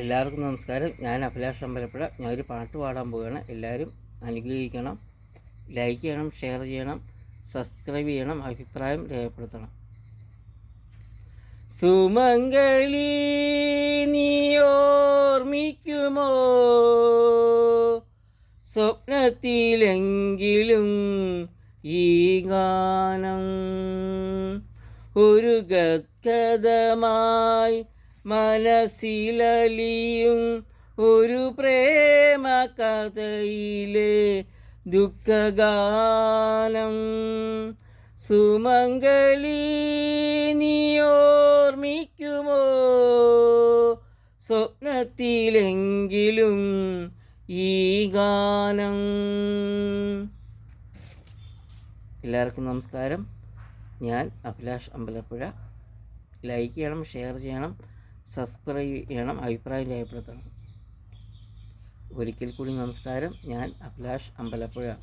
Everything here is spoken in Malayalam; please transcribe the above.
എല്ലാവർക്കും നമസ്കാരം. ഞാൻ അഭിലാഷ് അമ്പലപ്പുഴ. ഞാനൊരു പാട്ട് പാടാൻ പോവുകയാണ്. എല്ലാവരും അനുഗ്രഹിക്കണം. ലൈക്ക് ചെയ്യണം ഷെയർ ചെയ്യണം സബ്സ്ക്രൈബ് ചെയ്യണം അഭിപ്രായം രേഖപ്പെടുത്തണം. സുമംഗലി നീ സ്വപ്നത്തിലെങ്കിലും ഈ ഗാനം ഒരു ഗദ്ഗതമായി മനസ്സിലലിയും ഒരു പ്രേമ കഥയിലെ ദുഃഖഗാനം. സുമംഗലി നീ സ്വപ്നത്തിലെങ്കിലും ഈ ഗാനം. എല്ലാവർക്കും നമസ്കാരം. ഞാൻ അഭിലാഷ് അമ്പലപ്പുഴ. ലൈക്ക് ചെയ്യണം ഷെയർ ചെയ്യണം. സബ്സ്ക്രൈബ് ചെയ്യണം. അഭിപ്രായം രേഖപ്പെടുത്തണം. ഒരിക്കൽ കൂടി നമസ്കാരം. ഞാൻ അഭിലാഷ് അമ്പലപ്പുഴ.